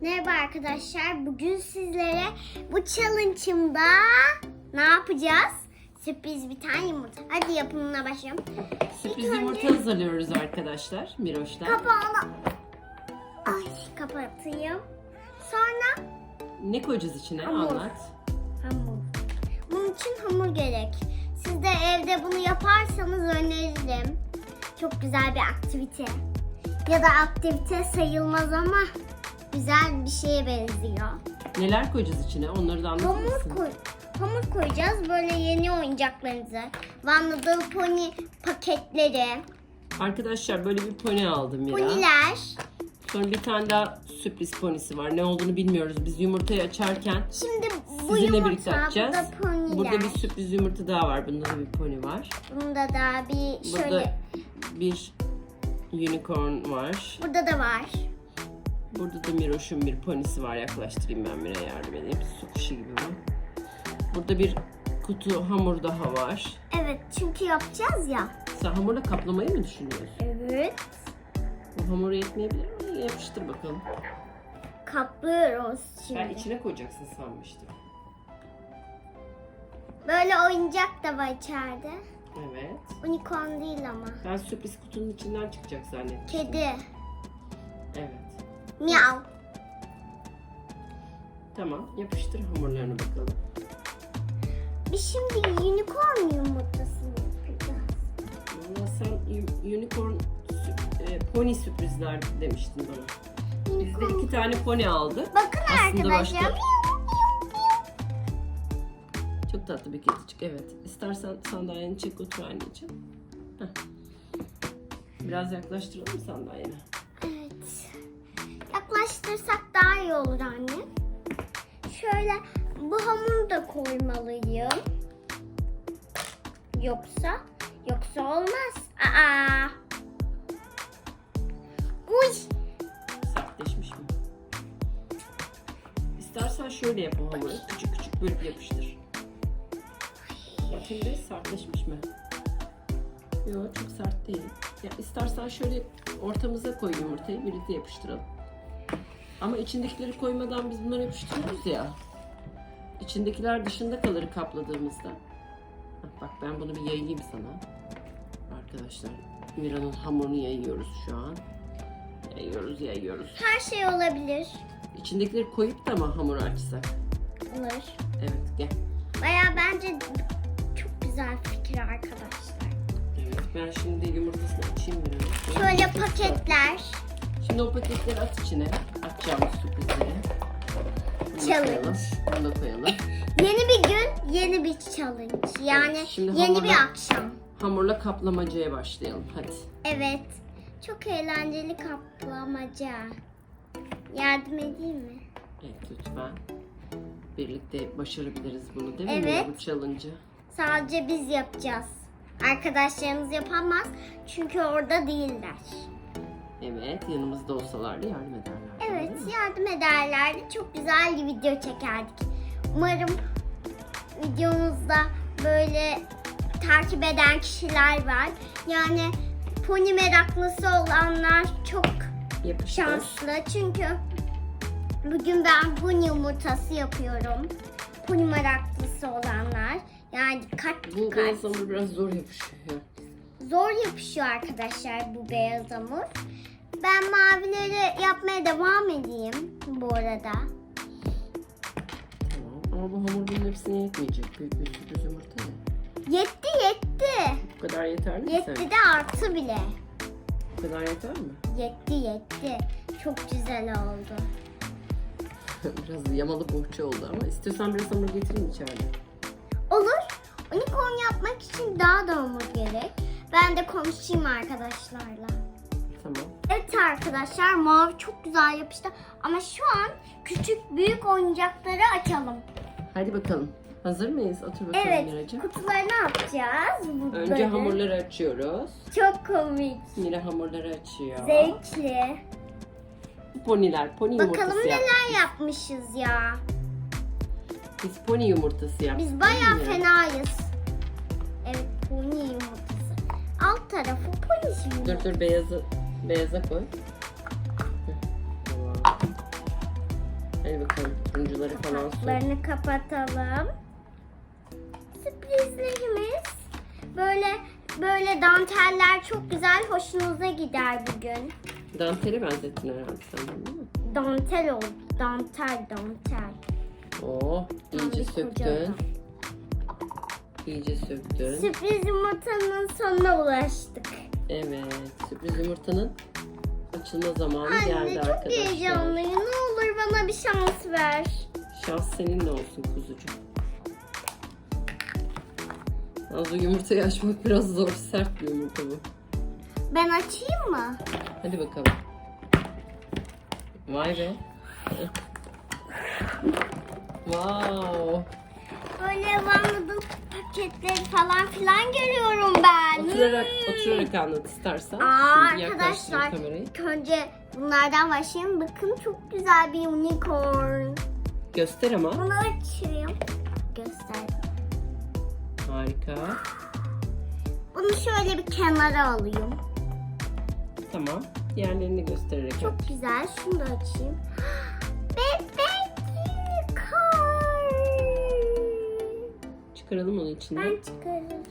Merhaba arkadaşlar. Bugün sizlere bu challenge'ımda ne yapacağız? Sürpriz bir tane yumurta. Hadi yapımına başlayalım. Sürpriz İlk önce yumurta hazırlıyoruz arkadaşlar Miroş'tan. Kapağını Ay kapatayım. Sonra Ne koyacağız içine Hamur. anlat. hamur. Bunun için hamur gerek. Siz de evde bunu yaparsanız öneririm. Çok güzel bir aktivite. Ya da aktivite sayılmaz ama güzel bir şeye benziyor. Neler koyacağız içine onları da anlatır Hamur mısın? koy hamur koyacağız böyle yeni oyuncaklarınızı. One Little Pony paketleri, Arkadaşlar böyle bir pony aldım Mira. poniler. Sonra bir tane daha sürpriz ponisi var. Ne olduğunu bilmiyoruz. Biz yumurtayı açarken Şimdi bu sizinle yumurta, birlikte açacağız. bu da poniler. Burada bir sürpriz yumurta daha var. Bunda da bir pony var. Bunda da bir Burada şöyle, bir unicorn var. burada da var. Burada da Miroş'un bir ponisi var. Yaklaştırayım ben Mira'ya yardım edeyim. Su kuşu gibi bu. Burada bir kutu hamur daha var. Evet çünkü yapacağız ya. Sen hamurla kaplamayı mı düşünüyorsun? Evet. Bu hamur yetmeyebilir mi? Yapıştır bakalım. Kaplıyoruz şimdi. Ben içine koyacaksın sanmıştım. Böyle oyuncak da var içeride. Evet. Unicorn değil ama. Ben sürpriz kutunun içinden çıkacak zannettim. Kedi. Evet. Miau. Tamam. Yapıştır hamurlarını bakalım. Biz şimdi unicorn yumurtasını yapacağız. Valla sen unicorn e, pony sürprizler demiştin bana. Biz de iki tane pony aldık. Bakın Aslında arkadaşlar. başka-. Çok tatlı bir kedicik. Evet. İstersen sandalyeni çek otur anneciğim. Heh. Biraz yaklaştıralım sandalyeni. Evet. Yaklaştırsak daha iyi olur anne. Şöyle bu hamuru da koymalıyım. Yoksa yoksa olmaz. Aa. Uy. Sertleşmiş mi? İstersen şöyle yap o hamuru. Küçük küçük bölüp yapıştır. Bakayım sertleşmiş mi? Yok çok sert değil. Ya istersen şöyle ortamıza koy yumurtayı birlikte yapıştıralım. Ama içindekileri koymadan biz bunları yapıştırıyoruz ya. İçindekiler dışında kalır kapladığımızda. Bak, bak ben bunu bir yayayım sana. Arkadaşlar Mira'nın hamurunu yayıyoruz şu an. Yayıyoruz yayıyoruz. Her şey olabilir. İçindekileri koyup da mı hamur açsak? Olur. Evet gel. Baya bence çok güzel fikir arkadaşlar. Evet ben şimdi yumurtasını açayım biraz. Şöyle paketler. Şimdi o paketleri at içine. Atacağımız sürprizleri. Bunu da Challenge. koyalım, Bunu da koyalım. Yeni bir gün, yeni bir challenge. Yani Evet, şimdi yeni hamurla- bir akşam. Hamurla kaplamacaya başlayalım. Hadi. Evet. Çok eğlenceli kaplamaca. Yardım edeyim mi? Evet lütfen. Birlikte başarabiliriz bunu değil mi? Evet. Bu challenge'ı. Sadece biz yapacağız. Arkadaşlarımız yapamaz. Çünkü orada değiller. Evet yanımızda olsalardı yardım ederler. Evet yardım ederlerdi. Çok güzel bir video çekerdik. Umarım videomuzda böyle takip eden kişiler var. Yani pony meraklısı olanlar çok Yapıştır. şanslı. Çünkü bugün ben pony yumurtası yapıyorum. Pony meraklısı olanlar. Yani dikkat Bu beyaz hamur biraz zor yapışıyor. Zor yapışıyor arkadaşlar bu beyaz hamur. Ben mavileri yapmaya devam edeyim bu arada. Tamam. Ama bu hamur bunun hepsine yetmeyecek. Büyük bir sürpriz yumurta ya. Yetti yetti. Bu kadar yeterli mi Yetti sen? de artı bile. Bu kadar yeter mi? Yetti yetti. Çok güzel oldu. biraz yamalı bohça oldu ama istiyorsan biraz hamur getireyim içeride. Olur. Unicorn yapmak için daha da hamur gerek. Ben de konuşayım arkadaşlarla. Arkadaşlar mavi çok güzel yapıştı. Ama şu an küçük büyük oyuncakları açalım. Hadi bakalım. Hazır mıyız? Otur bakalım Evet Miracığım. kutularını açacağız. Bunları. Önce hamurları açıyoruz. Çok komik. Mira hamurları açıyor. Zevkli. Poniler, pony Bakalım yumurtası neler yaptık. yapmışız ya. Biz pony yumurtası yaptık. Biz bayağı değil mi? fenayız. Evet pony yumurtası. Alt tarafı polis yumurtası. Dur dur beyazı beyaza koy. Hadi bakalım turuncuları falan sür. Kapaklarını kapatalım. Sürprizlerimiz böyle böyle danteller çok güzel hoşunuza gider bugün. Dantele benzettin herhalde sen bunu, değil mi? Dantel oldu. Dantel, dantel. Oh iyice bir kocaman. söktün. İyice söktün. Sürpriz yumurtanın sonuna ulaştık. Evet. Sürpriz yumurtanın açılma zamanı Anne geldi çok arkadaşlar. heyecanlıyım. Ne olur bana bir şans ver. Şans seninle olsun kuzucuğum. Az o yumurtayı açmak biraz zor. Sert bir yumurta bu. Ben açayım mı? Hadi bakalım. Vay be. wow. Böyle Vanlı'nın paketleri falan filan görüyorum ben. Oturarak, Hmm. oturarak anlat istersen. Aa, Şimdi arkadaşlar ilk önce bunlardan başlayayım. Bakın çok güzel bir unicorn. Göster ama. Bunu açayım. Göster. Harika. Bunu şöyle bir kenara alayım. Tamam. Diğerlerini göstererek. Çok güzel. Şunu da açayım. Çıkaralım onu içinden. Ben çıkarırım.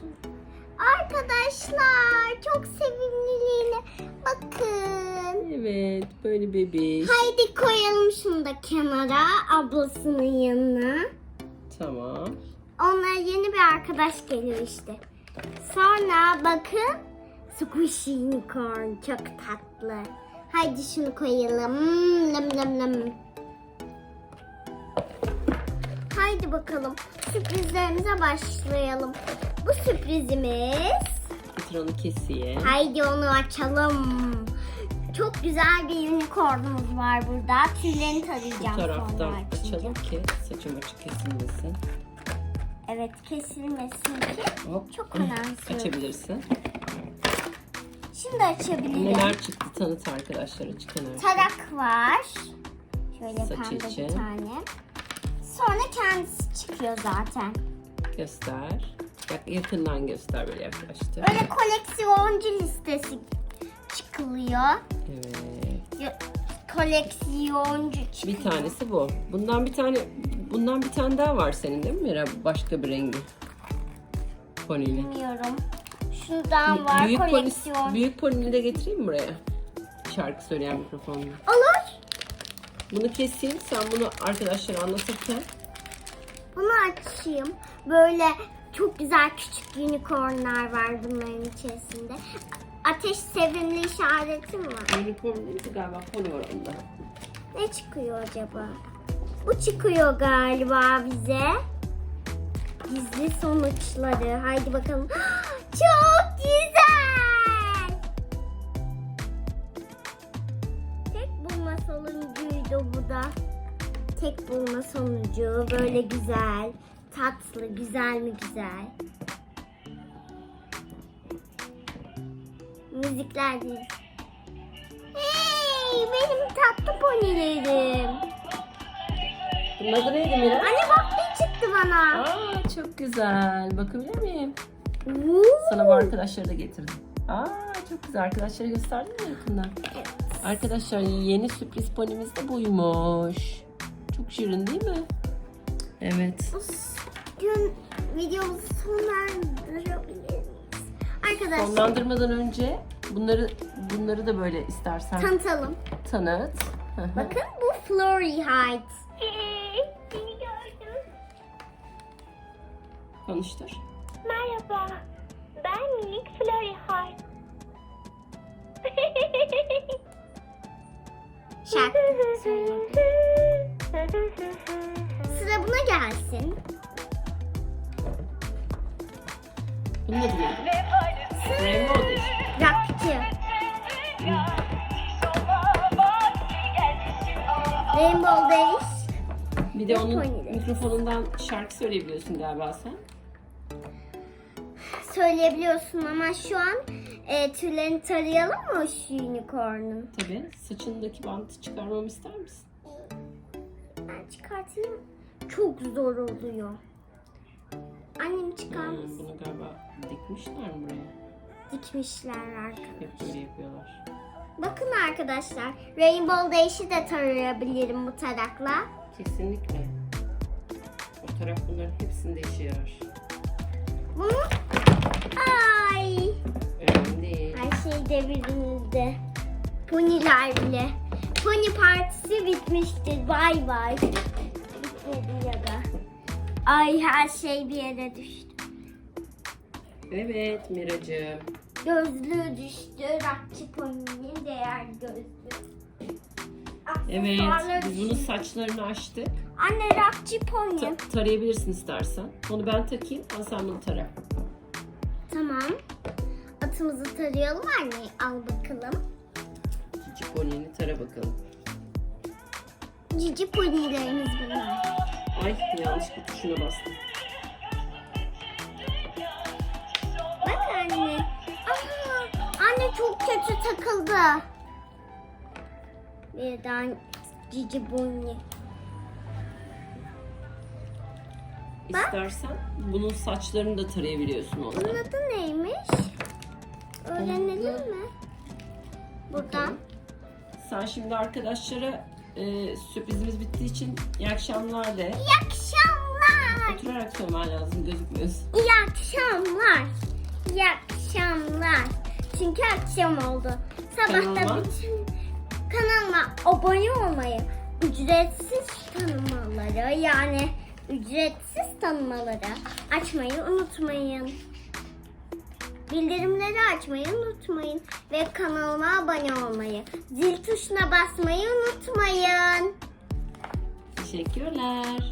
Arkadaşlar çok sevimliliğine bakın. Evet. Böyle bebiş. Haydi koyalım şunu da kenara ablasının yanına. Tamam. Ona yeni bir arkadaş geliyor işte. Sonra bakın Squishy Unicorn çok tatlı. Haydi şunu koyalım. Lam lam lam. Haydi bakalım sürprizlerimize başlayalım. Bu sürprizimiz. Getir onu kesiye. Haydi onu açalım. Çok güzel bir unicornumuz var burada. Tüylerini Bu tarayacağım taraftan sonra açınca. açalım ki saçım açık kesilmesin. Evet kesilmesin ki. Hop. Çok önemli. Açabilirsin. Şimdi açabilirim. Neler çıktı tanıt arkadaşlara çıkan her şey. Tarak var. Şöyle Saç pembe için. bir tane. Sonra kendisi çıkıyor zaten. Göster. Yak- yakından göster böyle yaklaştı. Böyle koleksiyoncu listesi çıkılıyor. Evet. Ya- Koleksiyoncu çıkıyor. Bir tanesi bu. Bundan bir tane bundan bir tane daha var senin değil mi Mira? Başka bir rengi. Ponili. Bilmiyorum. Şundan var Büyük polis, koleksiyon. büyük ponili de getireyim mi buraya? Şarkı söyleyen mikrofonla. Olur. Bunu keseyim. Sen bunu arkadaşlara anlatırken Bunu açayım. Böyle çok güzel küçük unicornlar var bunların içerisinde. Ateş sevimli işaretim var. unicorn değil de galiba pony var onda. Ne çıkıyor acaba? Bu çıkıyor galiba bize. Gizli sonuçları. Haydi bakalım. Çok Tek bulma sonucu. Böyle güzel. Tatlı. Güzel mi güzel? Müzikler değil. Hey benim tatlı ponilerim. Bunun adı neydi Mira? Anne bak ne çıktı bana. Aa çok güzel. Bakabilir miyim? Woo. Sana bu arkadaşları da getirdim. Aa çok güzel. Arkadaşlara gösterdin mi yakından? Evet. Arkadaşlar yeni sürpriz ponimiz de buymuş. Çok şirin değil mi? Evet. Bugün videomuzu sonlandırabilir miyiz? Arkadaşlar Sonlandırmadan önce bunları bunları da böyle istersen tanıtalım. tanıt. Bakın bu Flory Heights. Seni gördüm. Konuştur. Merhaba, ben minik Flurry Heart. Şarkı. Gelsin. Bunun adı neydi? Rainbow. Rockçı. Rainbow Days. Bir de onun Pony mikrofonundan şarkı söyleyebiliyorsun galiba sen. Söyleyebiliyorsun ama şu an e, tüylerini tarayalım mı şu unicorn'un? Tabii. Saçındaki bantı çıkarmamı ister misin? Ben çıkartayım. Çok zor oluyor. Annem çıkar Hmm, mısın? bunu galiba dikmişler mi buraya? Dikmişler arkadaşlar. Hep böyle yapıyorlar. Bakın arkadaşlar. Rainbow Dash'i de tarayabilirim bu tarakla. Kesinlikle. O taraf bunların hepsinde işe yarar. Bunu... Ay. Önemli değil. Her şey devrimizde. Poniler bile. Pony partisi bitmiştir. Bay bay. Bitmedi ya da. Ay her şey bir yere düştü. Evet Miracığım. Gözlüğü düştü. Rakçı poninin değer gözlüğü. Evet biz bunun saçlarını açtık. Anne rakçı pony. Ta- tarayabilirsin istersen. Onu ben takayım. Al sen bunu tara. Tamam. Atımızı tarayalım anne. Al bakalım. Cici ponini tara bakalım. Cici ponilerimiz bunlar. Ay yanlış bir tuşuna bastım. Bak anne. Aa, anne çok kötü takıldı. Birden cici pony. Bak. İstersen bunun saçlarını da tarayabiliyorsun Bunun onunla. adı neymiş? Öğrenelim mi? Buradan. Sen şimdi arkadaşlara e, sürprizimiz bittiği için iyi akşamlar de. İyi akşamlar. Oturarak söylemen lazım gözükmüyorsun. İyi akşamlar. İyi akşamlar. Çünkü akşam oldu. Sabah da Kanalıma? bütün kanalıma abone olmayı, ücretsiz tanımaları yani ücretsiz tanımaları açmayı unutmayın. Bildirimleri açmayı unutmayın ve kanalıma abone olmayı, zil tuşuna basmayı unutmayın. Teşekkürler.